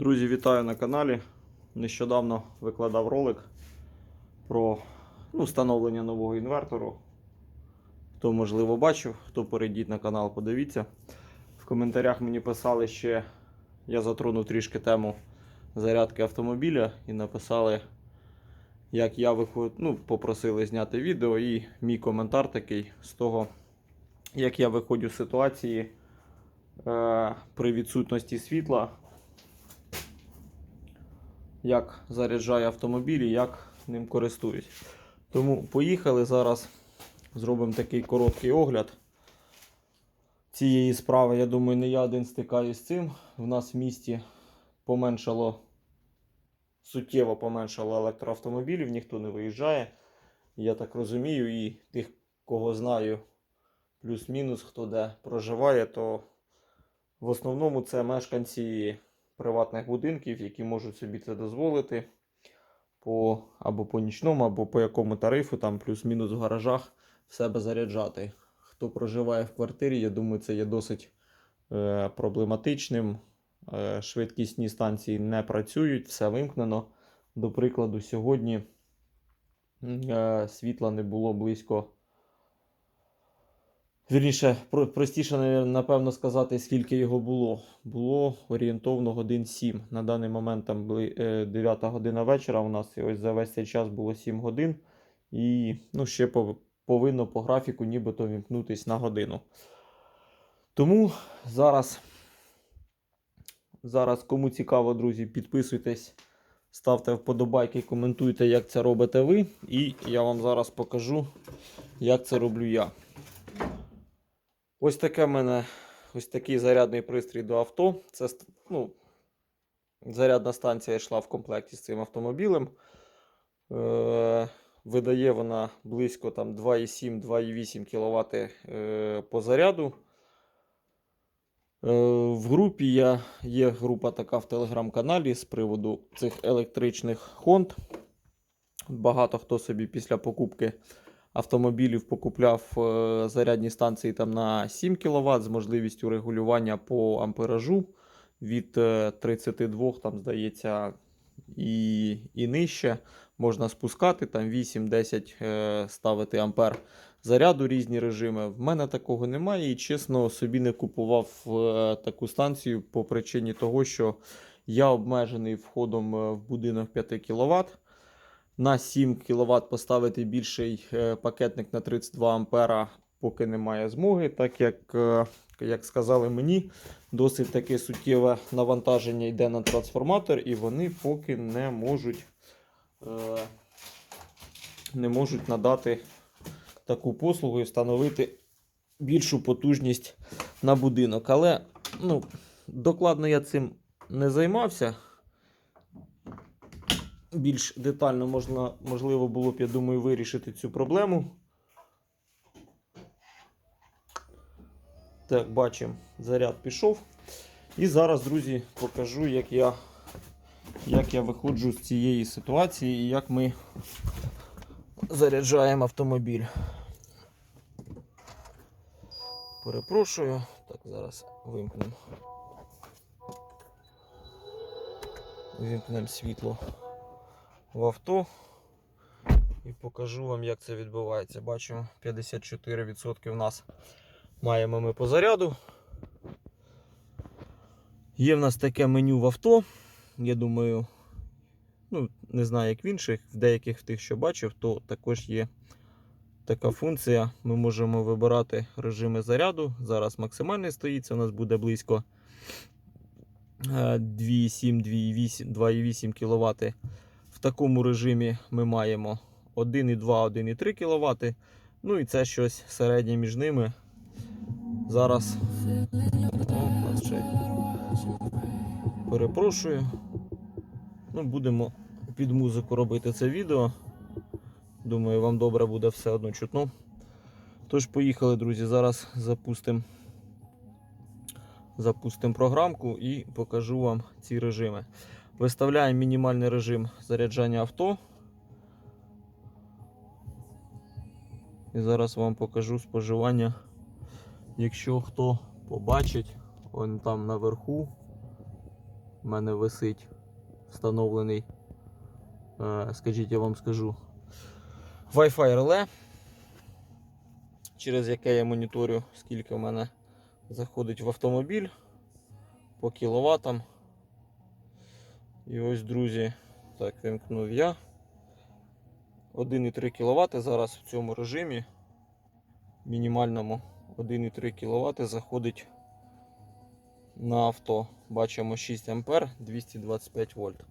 Друзі, вітаю на каналі. Нещодавно викладав ролик про ну, встановлення нового інвертору. Хто, можливо, бачив, хто перейдіть на канал, подивіться. В коментарях мені писали ще, я затронув трішки тему зарядки автомобіля і написали, як я виходжу, ну, попросили зняти відео і мій коментар такий з того, як я виходжу з ситуації е, при відсутності світла як заряджаю автомобіль і як ним користуюсь. Тому поїхали зараз. Зробимо такий короткий огляд цієї справи. Я думаю, не я один стикаюсь з цим. В нас в місті поменшало, суттєво поменшало електроавтомобілів, ніхто не виїжджає. Я так розумію, і тих, кого знаю, плюс-мінус, хто де проживає, то в основному це мешканці приватних будинків, які можуть собі це дозволити по, або по нічному, або по якому тарифу, там плюс-мінус в гаражах в себе заряджати. Хто проживає в квартирі, я думаю, це є досить е, проблематичним. Е, швидкісні станції не працюють, все вимкнено. До прикладу, сьогодні е, світла не було близько. Вірніше, простіше, напевно, сказати, скільки його було. Було орієнтовно годин 7. На даний момент там були е, 9 година вечора. У нас і ось за весь цей час було 7 годин. І ну, ще пов- повинно по графіку нібито вімкнутись на годину. Тому зараз, зараз кому цікаво, друзі, підписуйтесь, ставте вподобайки, коментуйте, як це робите ви. І я вам зараз покажу, як це роблю я. Ось таке в мене ось такий зарядний пристрій до авто. Це ну, зарядна станція йшла в комплекті з цим автомобілем. Е, видає вона близько там 2,7-2,8 кВт е, по заряду. Е, в групі я, є група така в телеграм-каналі з приводу цих електричних Хонд. Багато хто собі після покупки автомобілів покупляв е, зарядні станції там на 7 кВт з можливістю регулювання по амперажу від е, 32, там, здається, і, і нижче. Можна спускати там 8-10 е, ставити ампер заряду різні режими. В мене такого немає і чесно собі не купував е, таку станцію по причині того, що я обмежений входом е, в будинок 5 кВт. На 7 кВт поставити більший е, пакетник на 32 ампера поки немає змоги, так як, е, як сказали мені, досить таке суттєве навантаження йде на трансформатор, і вони поки не можуть, е, не можуть надати таку послугу і встановити більшу потужність на будинок. Але ну, докладно я цим не займався більш детально можна, можливо було б, я думаю, вирішити цю проблему. Так, бачимо, заряд пішов. І зараз, друзі, покажу, як я, як я виходжу з цієї ситуації і як ми заряджаємо автомобіль. Перепрошую. Так, зараз вимкнемо. Вимкнемо світло в авто і покажу вам, як це відбувається. Бачимо, 54% в нас маємо ми по заряду. Є в нас таке меню в авто. Я думаю, ну, не знаю, як в інших, в деяких в тих, що бачив, то також є така функція. Ми можемо вибирати режими заряду. Зараз максимальний стоїть, це у нас буде близько е, 2,7-2,8 2,8 кВт. Такому режимі ми маємо 1,2, 1,3 кВт. Ну і це щось середнє між ними. Зараз. О, ще перепрошую. Ну, будемо під музику робити це відео. Думаю, вам добре буде все одно чутно. Тож, поїхали, друзі. Зараз запустимо запустим програмку і покажу вам ці режими. Виставляємо мінімальний режим заряджання авто. І зараз вам покажу споживання. Якщо хто побачить, он там наверху в мене висить встановлений, е, скажіть, я вам скажу, Wi-Fi реле, через яке я моніторю, скільки в мене заходить в автомобіль по кіловатам. І ось, друзі, так вимкнув я. 1,3 кВт зараз в цьому режимі мінімальному 1,3 кВт заходить на авто. Бачимо 6 А 225 вольт.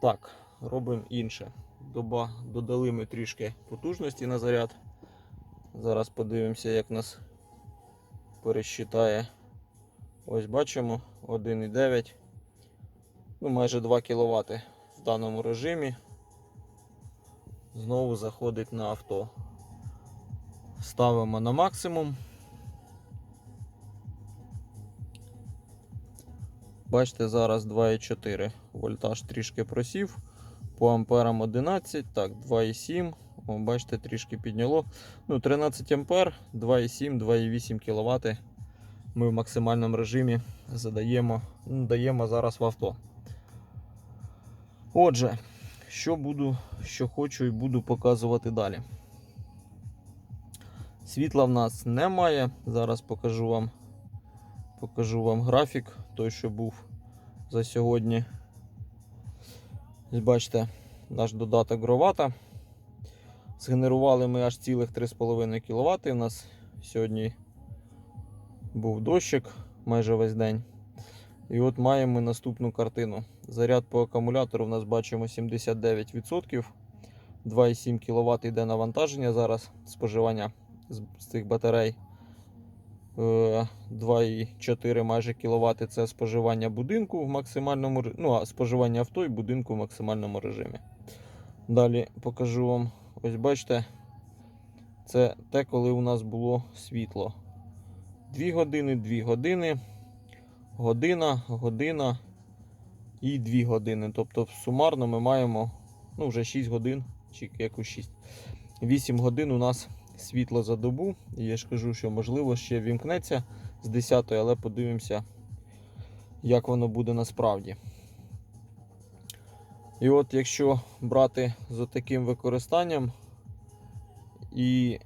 Так, робимо інше. Доба, додали ми трішки потужності на заряд. Зараз подивимося, як нас пересчитає. Ось бачимо 1,9, ну майже 2 кВт в даному режимі. Знову заходить на авто. Ставимо на максимум. Бачите, зараз 2,4 вольтаж трішки просів. По амперам 11, так, 2,7. Бачите, трішки підняло. Ну, 13 ампер, 2,7, 2,8 кВт. Ми в максимальному режимі задаємо, даємо зараз в авто. Отже, що буду, що хочу і буду показувати далі. Світла в нас немає. Зараз покажу вам, покажу вам графік, той, що був за сьогодні. Бачите, наш додаток Гровата. Згенерували ми аж цілих 3,5 кВт. У нас сьогодні був дощик майже весь день. І от маємо наступну картину. Заряд по акумулятору у нас бачимо 79%. 2,7 кВт йде навантаження зараз споживання з, цих батарей. Е, 2,4 майже кВт це споживання будинку в максимальному ну, а споживання авто і будинку в максимальному режимі. Далі покажу вам, ось бачите, це те, коли у нас було світло. 2 години, 2 години, година, година і 2 години. Тобто сумарно ми маємо ну, вже 6 годин, чи яку 6. 8 годин у нас світло за добу. І я ж кажу, що можливо ще вімкнеться з 10, але подивимося, як воно буде насправді. І от якщо брати з таким використанням і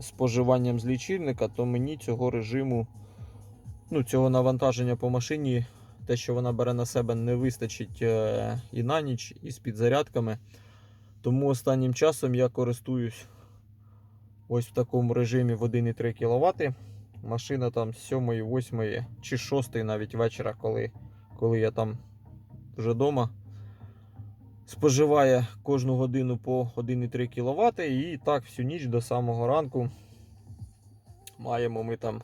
споживанням з лічильника, то мені цього режиму, ну, цього навантаження по машині, те, що вона бере на себе, не вистачить е, і на ніч, і з підзарядками. Тому останнім часом я користуюсь ось в такому режимі в 1,3 кВт. Машина там з 7, 8 чи 6 навіть вечора, коли, коли я там вже вдома. Споживає кожну годину по 1,3 кВт і так всю ніч до самого ранку маємо ми там,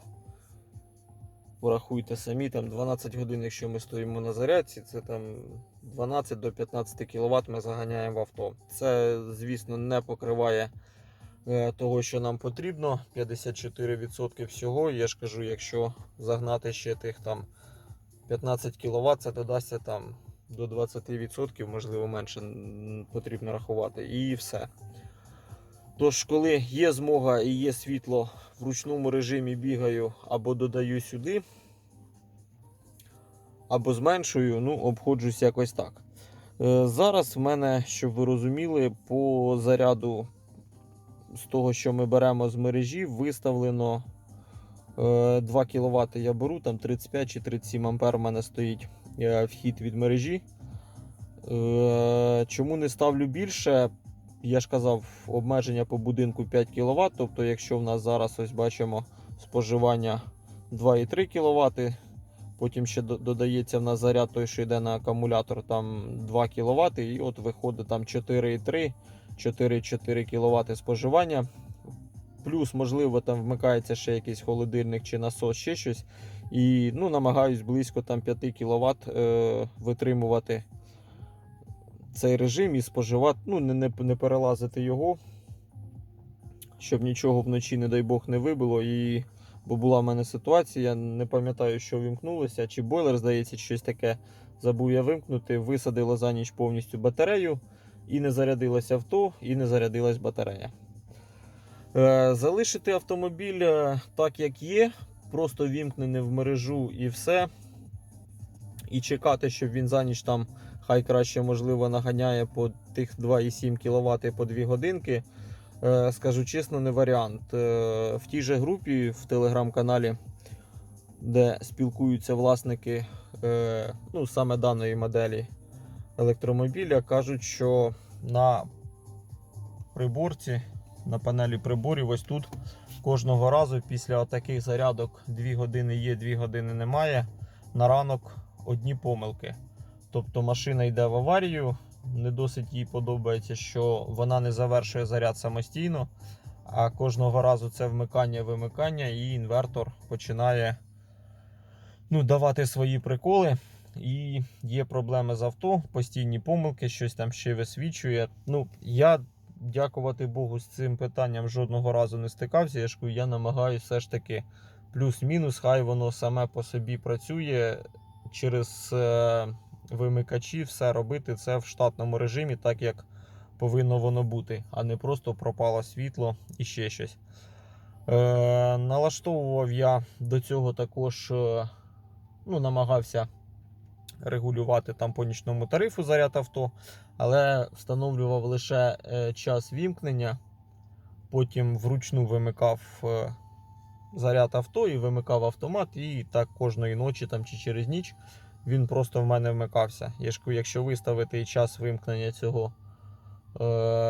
порахуйте самі, там 12 годин, якщо ми стоїмо на зарядці, це там 12 до 15 кВт ми заганяємо в авто. Це, звісно, не покриває е, того, що нам потрібно. 54% всього. Я ж кажу, якщо загнати ще тих там 15 кВт, це додасться там до 20%, можливо, менше потрібно рахувати. І все. Тож, коли є змога і є світло в ручному режимі бігаю або додаю сюди, або зменшую, ну, обходжусь якось так. Е, Зараз в мене, щоб ви розуміли, по заряду з того, що ми беремо з мережі, виставлено е, 2 кВт я беру, там 35 чи 37 ампер у мене стоїть е, вхід від мережі. Е, Чому не ставлю більше? Я ж казав, обмеження по будинку 5 кВт. Тобто, якщо в нас зараз ось бачимо споживання 2,3 кВт, потім ще додається в нас заряд той, що йде на акумулятор, там 2 кВт, і от виходить там 4,3, 4,4 кВт споживання. Плюс, можливо, там вмикається ще якийсь холодильник чи насос, ще щось. І ну, намагаюсь близько там 5 кВт е, витримувати цей режим і споживати, ну, не, не, не перелазити його, щоб нічого вночі, не дай Бог, не вибило. І, бо була в мене ситуація, я не пам'ятаю, що вимкнулося, чи бойлер, здається, щось таке. Забув я вимкнути, висадило за ніч повністю батарею, і не зарядилось авто, і не зарядилась батарея. Е, залишити автомобіль е, так, як є, просто вімкнений в мережу і все. і чекати, щоб він за ніч там хай краще можливо наганяє по тих 2,7 кВт по 2 годинки. Е, Скажу чесно, не варіант. Е, В тій же групі в телеграм-каналі, де спілкуються власники е, ну, саме даної моделі електромобіля, кажуть, що на приборці, на панелі приборів, ось тут кожного разу після таких зарядок 2 години є, 2 години немає. На ранок одні помилки. Тобто машина йде в аварію, не досить їй подобається, що вона не завершує заряд самостійно, а кожного разу це вмикання-вимикання, і інвертор починає ну, давати свої приколи. І є проблеми з авто, постійні помилки, щось там ще висвічує. Ну, я, дякувати Богу, з цим питанням жодного разу не стикався. Я ж я намагаюся все ж таки плюс-мінус, хай воно саме по собі працює через е, вимикачі, все робити це в штатному режимі, так як повинно воно бути, а не просто пропало світло і ще щось. Е, налаштовував я до цього також, е, ну, намагався регулювати там по нічному тарифу заряд авто, але встановлював лише е, час вімкнення, потім вручну вимикав е, заряд авто і вимикав автомат, і так кожної ночі там, чи через ніч він просто в мене вмикався. Я ж якщо виставити час вимкнення цього е,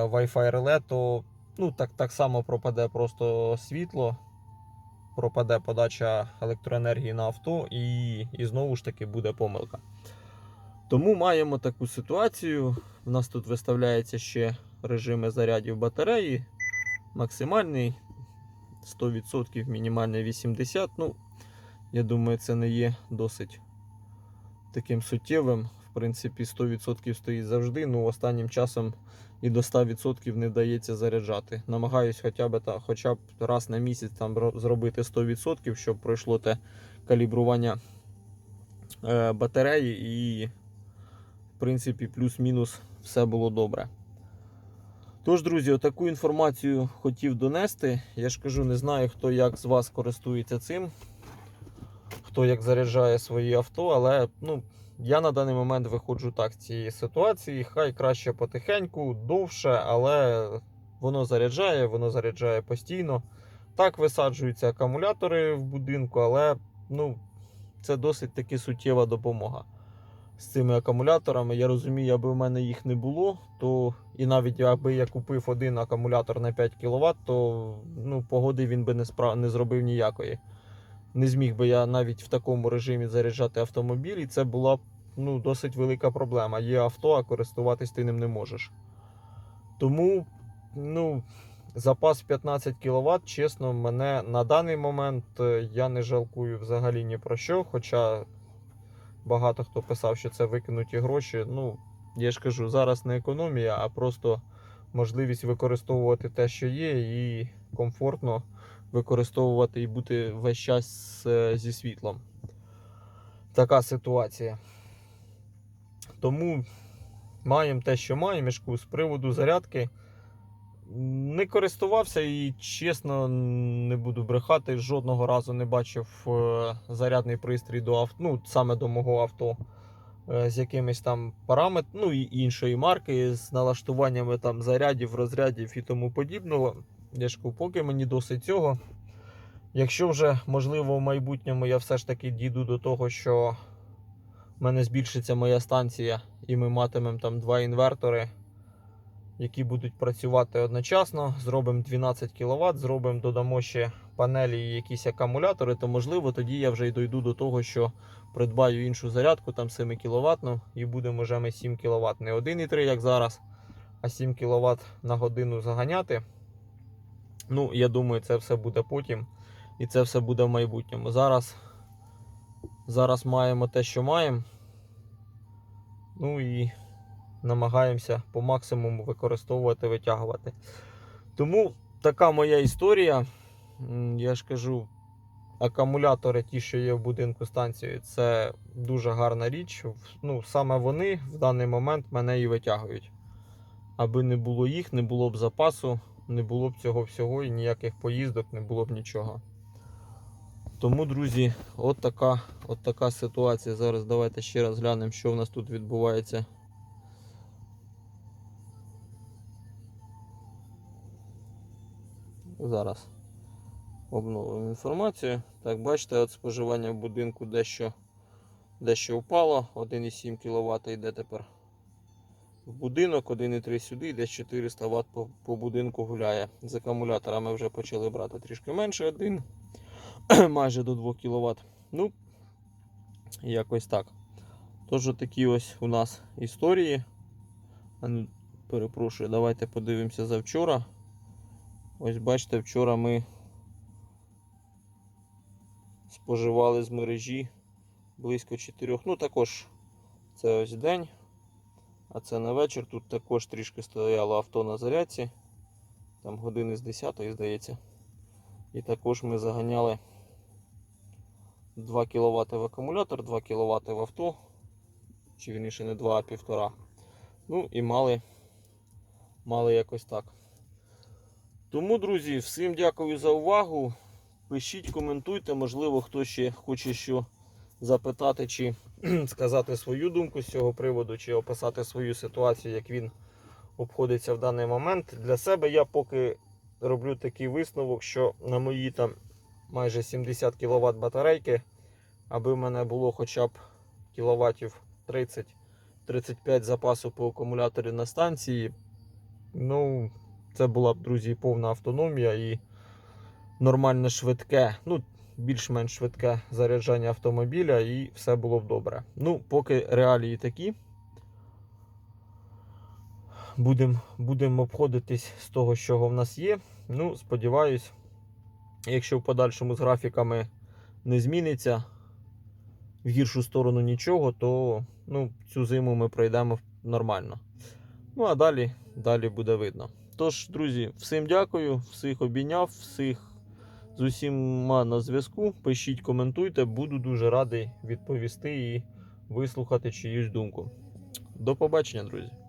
Wi-Fi реле, то ну, так, так само пропаде просто світло, пропаде подача електроенергії на авто, і, і знову ж таки буде помилка. Тому маємо таку ситуацію. У нас тут виставляється ще режими зарядів батареї. Максимальний 100%, мінімальний 80%. Ну, я думаю, це не є досить таким суттєвим. В принципі, 100% стоїть завжди. Ну, останнім часом і до 100% не вдається заряджати. Намагаюсь хоча б, та, хоча б раз на місяць там зробити 100%, щоб пройшло те калібрування е, батареї і, в принципі, плюс-мінус все було добре. Тож, друзі, таку інформацію хотів донести. Я ж кажу, не знаю, хто як з вас користується цим, хто як заряджає свої авто, але ну, я на даний момент виходжу так з цієї ситуації. Хай краще потихеньку, довше, але воно заряджає, воно заряджає постійно. Так висаджуються акумулятори в будинку, але ну, це досить таки суттєва допомога. З цими акумуляторами я розумію, аби в мене їх не було, то і навіть аби я купив один акумулятор на 5 кВт, то ну, погоди він би не, спра... не зробив ніякої. Не зміг би я навіть в такому режимі заряджати автомобіль, і це була ну, досить велика проблема. Є авто, а користуватись ти ним не можеш. Тому ну, запас 15 кВт, чесно, мене на даний момент е, я не жалкую взагалі ні про що. Хоча багато хто писав, що це викинуті гроші. Ну, я ж кажу, зараз не економія, а просто можливість використовувати те, що є, і комфортно використовувати і бути весь час е, зі світлом. Така ситуація. Тому маємо те, що маємо. Мішку з приводу зарядки. Не користувався і, чесно, не буду брехати, жодного разу не бачив е, зарядний пристрій до авто, ну, саме до мого авто е, з якимись там параметрами, ну і іншої марки, з налаштуваннями там зарядів, розрядів і тому подібного. Я поки мені досить цього. Якщо вже, можливо, в майбутньому я все ж таки дійду до того, що в мене збільшиться моя станція, і ми матимемо там два інвертори, які будуть працювати одночасно. Зробимо 12 кВт, зробимо, додамо ще панелі і якісь акумулятори, то можливо тоді я вже й дойду до того, що придбаю іншу зарядку, там 7 кВт, і будемо вже ми 7 кВт, не 1,3 як зараз, а 7 кВт на годину заганяти. Ну, я думаю, це все буде потім. І це все буде в майбутньому. Зараз, зараз маємо те, що маємо. Ну і намагаємося по максимуму використовувати, витягувати. Тому така моя історія. Я ж кажу, акумулятори, ті, що є в будинку станції, це дуже гарна річ. Ну, саме вони в даний момент мене і витягують. Аби не було їх, не було б запасу, не було б цього всього і ніяких поїздок, не було б нічого. Тому, друзі, от така, от така ситуація. Зараз давайте ще раз глянемо, що в нас тут відбувається. Зараз обновимо інформацію. Так, бачите, от споживання в будинку дещо, дещо впало. 1,7 кВт йде тепер в будинок, 1,3 сюди, десь 400 Вт по, по будинку гуляє. З акумуляторами вже почали брати трішки менше, 1, майже до 2 кВт. Ну, якось так. Тож такі ось у нас історії. Ну, перепрошую, давайте подивимося за вчора. Ось бачите, вчора ми споживали з мережі близько 4. Ну також це ось день. А це на вечір. Тут також трішки стояло авто на зарядці. Там години з 10 здається. І також ми заганяли 2 кВт в акумулятор, 2 кВт в авто. Чи вірніше не 2, а 1,5. Ну і мали, мали якось так. Тому, друзі, всім дякую за увагу. Пишіть, коментуйте, можливо, хто ще хоче що запитати, чи сказати свою думку з цього приводу, чи описати свою ситуацію, як він обходиться в даний момент. Для себе я поки роблю такий висновок, що на мої там майже 70 кВт батарейки, аби в мене було хоча б кіловатів 30-35 запасу по акумуляторі на станції. Ну, це була б, друзі, повна автономія і нормальне швидке, ну, більш-менш швидке заряджання автомобіля, і все було б добре. Ну, поки реалії такі. Будемо будем обходитись з того, що в нас є. Ну, сподіваюсь, якщо в подальшому з графіками не зміниться в гіршу сторону нічого, то ну, цю зиму ми пройдемо нормально. Ну, а далі, далі буде видно. Тож, друзі, всім дякую, всіх обійняв, всіх з усіма на зв'язку. Пишіть, коментуйте, буду дуже радий відповісти і вислухати чиюсь думку. До побачення, друзі!